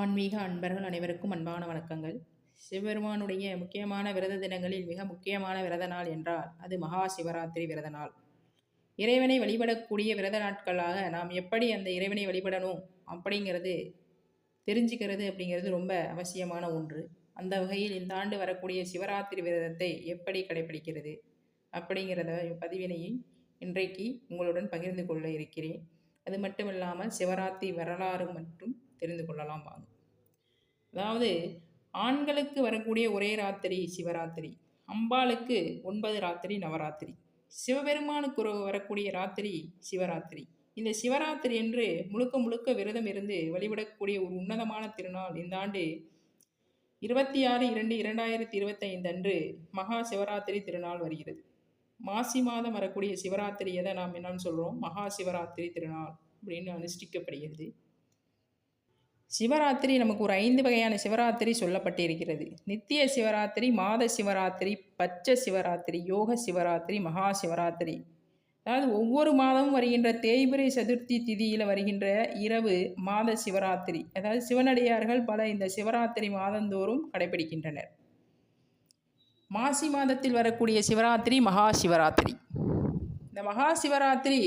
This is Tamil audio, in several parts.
ஆன்மீக அன்பர்கள் அனைவருக்கும் அன்பான வணக்கங்கள். சிவபெருமானுடைய முக்கியமான விரத தினங்களில் மிக முக்கியமான விரத நாள் என்றால் அது மகா சிவராத்திரி விரத நாள். இறைவனை வழிபடக்கூடிய விரத நாட்களாக நாம் எப்படி அந்த இறைவனை வழிபடணும் அப்படிங்கிறது தெரிஞ்சுக்கிறது அப்படிங்கிறது ரொம்ப அவசியமான ஒன்று. அந்த வகையில் இந்த ஆண்டு வரக்கூடிய சிவராத்திரி விரதத்தை எப்படி கடைபிடிக்கிறது அப்படிங்கிறத பதிவினையை இன்றைக்கு உங்களுடன் பகிர்ந்து கொள்ள இருக்கிறேன். அது மட்டும் இல்லாமல் சிவராத்திரி வரலாறு மற்றும் தெரிந்து கொள்ளலாம் வாங்க. அதாவது ஆண்களுக்கு வரக்கூடிய ஒரே ராத்திரி சிவராத்திரி அம்பாளுக்கு ஒன்பது ராத்திரி நவராத்திரி. சிவபெருமானுக்கு வரக்கூடிய ராத்திரி சிவராத்திரி. இந்த சிவராத்திரி என்று முழுக்க முழுக்க விரதம் இருந்து வழிபடக்கூடிய ஒரு உன்னதமான திருநாள் இந்த ஆண்டு இருபத்தி ஆறு இரண்டு இரண்டாயிரத்தி இருபத்தைந்து அன்று மகா சிவராத்திரி திருநாள் வருகிறது. மாசி மாதம் வரக்கூடிய சிவராத்திரி எதை நாம் என்னன்னு சொல்கிறோம் மகா சிவராத்திரி திருநாள் அப்படின்னு அனுஷ்டிக்கப்படுகிறது. சிவராத்திரி நமக்கு ஒரு ஐந்து வகையான சிவராத்திரி சொல்லப்பட்டிருக்கிறது. நித்திய சிவராத்திரி மாத சிவராத்திரி பச்ச சிவராத்திரி யோக சிவராத்திரி மகா சிவராத்திரி. அதாவது ஒவ்வொரு மாதமும் வருகின்ற தேய்பிரை சதுர்த்தி திதியில் வருகின்ற இரவு மாத சிவராத்திரி. அதாவது சிவனடியார்கள் பல இந்த சிவராத்திரி மாதந்தோறும் கடைபிடிக்கின்றனர். மாசி மாதத்தில் வரக்கூடிய சிவராத்திரி மகா சிவராத்திரி. இந்த மகா சிவராத்திரி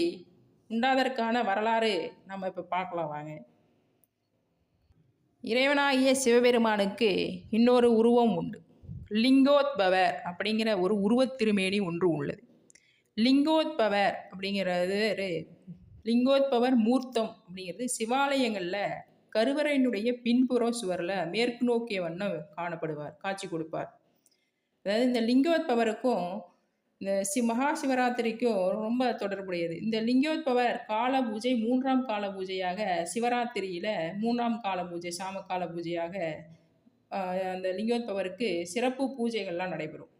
உண்டாதற்கான வரலாறு நம்ம இப்போ பார்க்கலாம் வாங்க. இறைவனாகிய சிவபெருமானுக்கு இன்னொரு உருவம் உண்டு. லிங்கோத்பவர் அப்படிங்கிற ஒரு உருவத்திருமேனி ஒன்று உள்ளது. லிங்கோத்பவர் அப்படிங்கிறது ஒரு லிங்கோத்பவர் மூர்த்தம் அப்படிங்கிறது சிவாலயங்களில் கருவறையினுடைய பின்புற சுவரில் மேற்கு நோக்கிய வண்ணம் காணப்படுவார் காட்சி கொடுப்பார். அதாவது இந்த லிங்கோத்பவருக்கும் இந்த சி மகா சிவராத்திரிக்கும் ரொம்ப தொடர்புடையது. இந்த லிங்கோத்பவர் கால பூஜை மூன்றாம் கால பூஜையாக சிவராத்திரியில் மூன்றாம் கால பூஜை சாமக்கால பூஜையாக அந்த லிங்கோத்பவருக்கு சிறப்பு பூஜைகள்லாம் நடைபெறும்.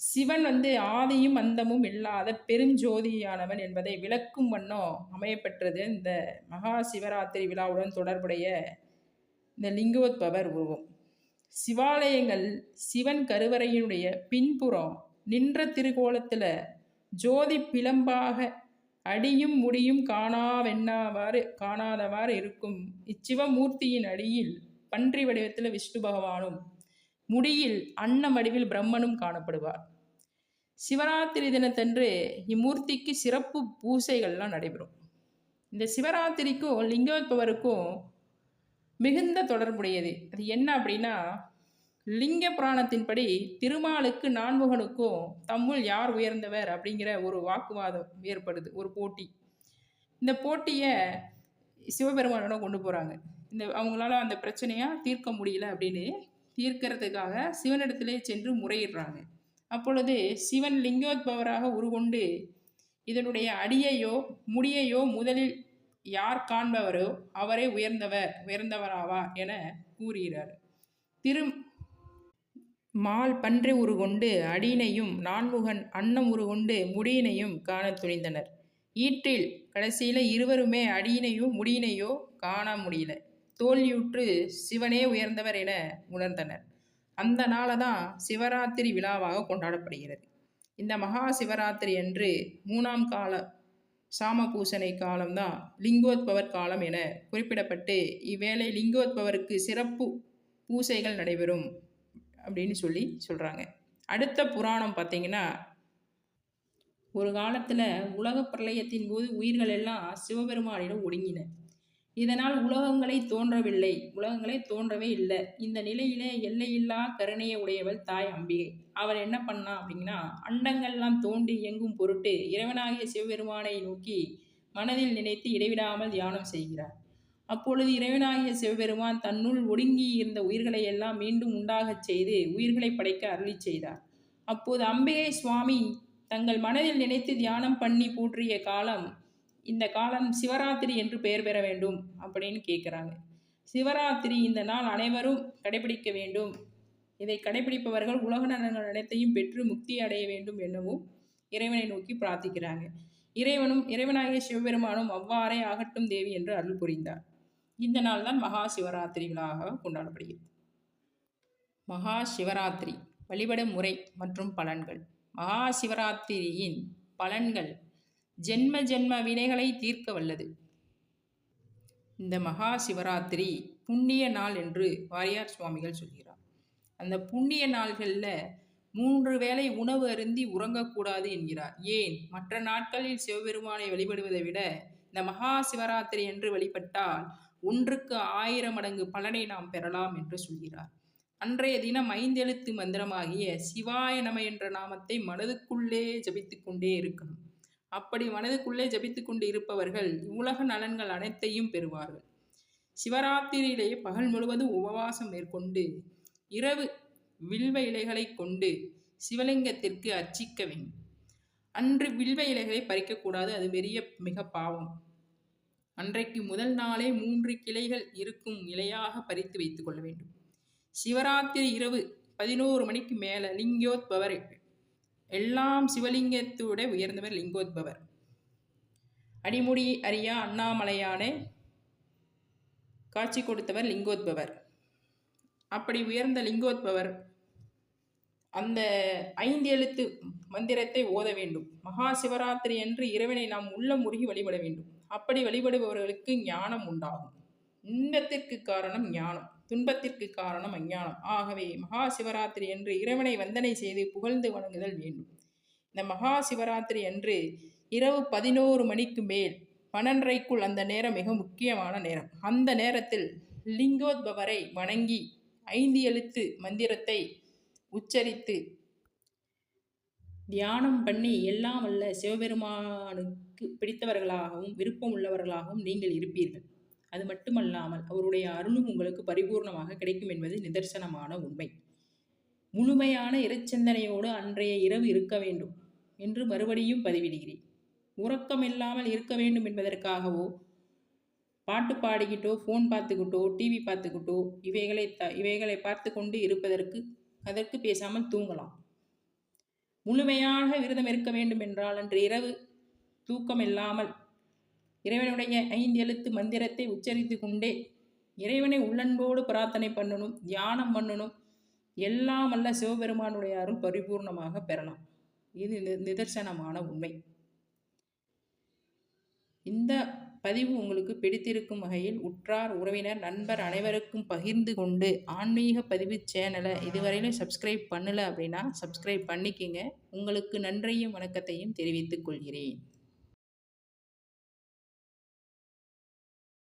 சிவன் வந்து ஆதியும் அந்தமும் இல்லாத பெருஞ்சோதியானவன் என்பதை விளக்கும் வண்ணம் அமையப்பெற்றது இந்த மகா சிவராத்திரி விழாவுடன் தொடர்புடைய இந்த லிங்கோத்பவர் உருவம். சிவாலயங்கள் சிவன் கருவறையினுடைய பின்புறம் நின்ற திருகோலத்தில் ஜோதி பிளம்பாக அடியும் முடியும் காணாவென்னாவாறு காணாதவாறு இருக்கும். இச்சிவமூர்த்தியின் அடியில் பன்றி வடிவத்தில் விஷ்ணு பகவானும் முடியில் அன்ன வடிவில் பிரம்மனும் காணப்படுவார். சிவராத்திரி தினத்தன்று இம்மூர்த்திக்கு சிறப்பு பூசைகள்லாம் நடைபெறும். இந்த சிவராத்திரிக்கும் லிங்கோத்பவருக்கும் மிகுந்த தொடர்புடையது. அது என்ன அப்படின்னா லிங்க புராணத்தின்படி திருமாலுக்கு நான்முகனுக்கும் தம்முள் யார் உயர்ந்தவர் அப்படிங்கிற ஒரு வாக்குவாதம் ஏற்படுது ஒரு போட்டி. இந்த போட்டியை சிவபெருமானோட கொண்டு போகிறாங்க இந்த அவங்களால அந்த பிரச்சனையாக தீர்க்க முடியல அப்படின்னு தீர்க்கிறதுக்காக சிவனிடத்திலே சென்று முறையிடுறாங்க. அப்பொழுது சிவன் லிங்கோத்பவராக உருகொண்டு இதனுடைய அடியையோ முடியையோ முதலில் யார் காண்பவரோ அவரே உயர்ந்தவர் உயர்ந்தவராவார் என கூறுகிறார். திரு மால் பன்றி உருகொண்டு அடியினையும் நான்முகன் அன்னம் உருகொண்டு முடியினையும் காணத் துணிந்தனர். ஈற்றில் கடைசியில் இருவருமே அடியினையோ முடியினையோ காண முடியல. தோல்வியுற்று சிவனே உயர்ந்தவர் என உணர்ந்தனர். அந்த நாளை தான் சிவராத்திரி விழாவாக கொண்டாடப்படுகிறது. இந்த மகா சிவராத்திரி அன்று மூணாம் கால சாமபூசனை காலம்தான் லிங்கோத்பவர் காலம் என குறிப்பிடப்பட்டு இவ்வேளை லிங்கோத்பவருக்கு சிறப்பு பூசைகள் நடைபெறும். அப்படின்னு சொல்லி சொல்கிறாங்க அடுத்த புராணம் பார்த்தீங்கன்னா ஒரு காலத்தில் உலக பிரளயத்தின் போது உயிர்கள் எல்லாம் சிவபெருமானிடம் ஒடுங்கின. இதனால் உலகங்களை தோன்றவில்லை. உலகங்களை தோன்றவே இல்லை. இந்த நிலையிலே எல்லையில்லா கருணையை உடையவள் தாய் அம்பிகை. அவள் என்ன பண்ணா அப்படின்னா அண்டங்கள்லாம் தோண்டி இயங்கும் பொருட்டு இறைவனாகிய சிவபெருமானை நோக்கி மனதில் நினைத்து இடைவிடாமல் தியானம் செய்கிறார். அப்பொழுது இறைவனாகிய சிவபெருமான் தன்னுள் ஒடுங்கி இருந்த உயிர்களை எல்லாம் மீண்டும் உண்டாகச் செய்து உயிர்களை படைக்க அருளி செய்தார். அப்போது அம்பிகை சுவாமி தங்கள் மனதில் நினைத்து தியானம் பண்ணி போற்றிய காலம் இந்த காலம் சிவராத்திரி என்று பெயர் பெற வேண்டும் அப்படின்னு கேட்குறாங்க. சிவராத்திரி இந்த நாள் அனைவரும் கடைபிடிக்க வேண்டும். இதை கடைபிடிப்பவர்கள் உலக நலன்கள் அனைத்தையும் பெற்று முக்தி அடைய வேண்டும் எனவும் இறைவனை நோக்கி பிரார்த்திக்கிறாங்க. இறைவனும் இறைவனாகிய சிவபெருமானும் அவ்வாறே ஆகட்டும் தேவி என்று அருள் புரிந்தார். இந்த நாள் தான் மகா சிவராத்திரி விழாவாக கொண்டாடப்படுகிறது. மகா சிவராத்திரி வழிபடும் முறை மற்றும் பலன்கள். மகா சிவராத்திரியின் பலன்கள் ஜென்ம ஜென்ம வினைகளை தீர்க்க வல்லது. இந்த மகா சிவராத்திரி புண்ணிய நாள் என்று வாரியார் சுவாமிகள் சொல்கிறார். அந்த புண்ணிய நாள்களில் மூன்று வேளை உணவு அருந்தி உறங்கக்கூடாது என்கிறார். ஏன்? மற்ற நாட்களில் சிவபெருமானை வழிபடுவதை விட இந்த மகா சிவராத்திரி என்று வழிபட்டால் ஒன்றுக்கு ஆயிரம் மடங்கு பலனை நாம் பெறலாம் என்று சொல்கிறார். அன்றைய தினம் ஐந்தெழுத்து மந்திரமாகிய சிவாய நம என்ற நாமத்தை மனதுக்குள்ளே ஜபித்து கொண்டே இருக்கணும். அப்படி மனதுக்குள்ளே ஜபித்து கொண்டு இருப்பவர்கள் உலக நலன்கள் அனைத்தையும் பெறுவார்கள். சிவராத்திரியிலேயே பகல் முழுவதும் உபவாசம் மேற்கொண்டு இரவு வில்வ இலைகளை கொண்டு சிவலிங்கத்திற்கு அர்ச்சிக்க வேண்டும். அன்று வில்வ இலைகளை பறிக்கக்கூடாது அது பெரிய மிக பாவம். அன்றைக்கு முதல் நாளே மூன்று கிளைகள் இருக்கும் நிலையாக பறித்து வைத்துக் கொள்ள வேண்டும். சிவராத்திரி இரவு பதினோரு மணிக்கு மேலே லிங்கோத்பவர் எல்லாம் சிவலிங்கத்தோட உயர்ந்தவர் லிங்கோத்பவர். அடிமுடி அறியா அண்ணாமலையானே காட்சி கொடுத்தவர் லிங்கோத்பவர். அப்படி உயர்ந்த லிங்கோத்பவர் அந்த ஐந்து எழுத்து மந்திரத்தை ஓத வேண்டும். மகா சிவராத்திரி என்று இரவினை நாம் உள்ள முருகி வழிபட வேண்டும். அப்படி வழிபடுபவர்களுக்கு ஞானம் உண்டாகும். இன்பத்திற்கு காரணம் ஞானம் துன்பத்திற்கு காரணம் அஞ்ஞானம். ஆகவே மகா சிவராத்திரி என்று இறைவனை வந்தனை செய்து புகழ்ந்து வணங்குதல் வேண்டும். இந்த மகா சிவராத்திரி அன்று இரவு பதினோரு மணிக்கு மேல் பன்னெண்டரைக்குள் அந்த நேரம் மிக முக்கியமான நேரம். அந்த நேரத்தில் லிங்கோத்பவரை வணங்கி ஐந்து எழுத்து மந்திரத்தை உச்சரித்து தியானம் பண்ணி எல்லாம் வல்ல அவருக்கு பிடித்தவர்களாகவும் விருப்பம் உள்ளவர்களாகவும் நீங்கள் இருப்பீர்கள். அது மட்டுமல்லாமல் அவருடைய அருளும் உங்களுக்கு பரிபூர்ணமாக கிடைக்கும் என்பது நிதர்சனமான உண்மை. முழுமையான இறைச்சந்தனையோடு அன்றைய இரவு இருக்க வேண்டும் என்று மறுபடியும் பதிவிடுகிறேன். உறக்கம் இல்லாமல் இருக்க வேண்டும் என்பதற்காகவோ பாட்டு பாடிக்கிட்டோ ஃபோன் பார்த்துக்கிட்டோ டிவி பார்த்துக்கிட்டோ இவைகளை த இவைகளை பார்த்து கொண்டு இருப்பதற்கு அதற்கு பேசாமல் தூங்கலாம். முழுமையாக விரதம் இருக்க வேண்டும் என்றால் அன்று இரவு தூக்கம் இல்லாமல் இறைவனுடைய ஐந்து எழுத்து மந்திரத்தை உச்சரித்து கொண்டே இறைவனை உள்ளன்போடு பிரார்த்தனை பண்ணணும் தியானம் பண்ணணும் எல்லாம் அல்ல சிவபெருமானுடைய அருள் பரிபூர்ணமாக பெறலாம். இது நிதர்சனமான உண்மை. இந்த பதிவு உங்களுக்கு பிடித்திருக்கும் வகையில் உற்றார் உறவினர் நண்பர் அனைவருக்கும் பகிர்ந்து கொண்டு ஆன்மீக பதிவு சேனலை இதுவரையிலும் சப்ஸ்கிரைப் பண்ணலை அப்படின்னா சப்ஸ்கிரைப் பண்ணிக்கிங்க. உங்களுக்கு நன்றியும் வணக்கத்தையும் தெரிவித்துக் கொள்கிறேன்.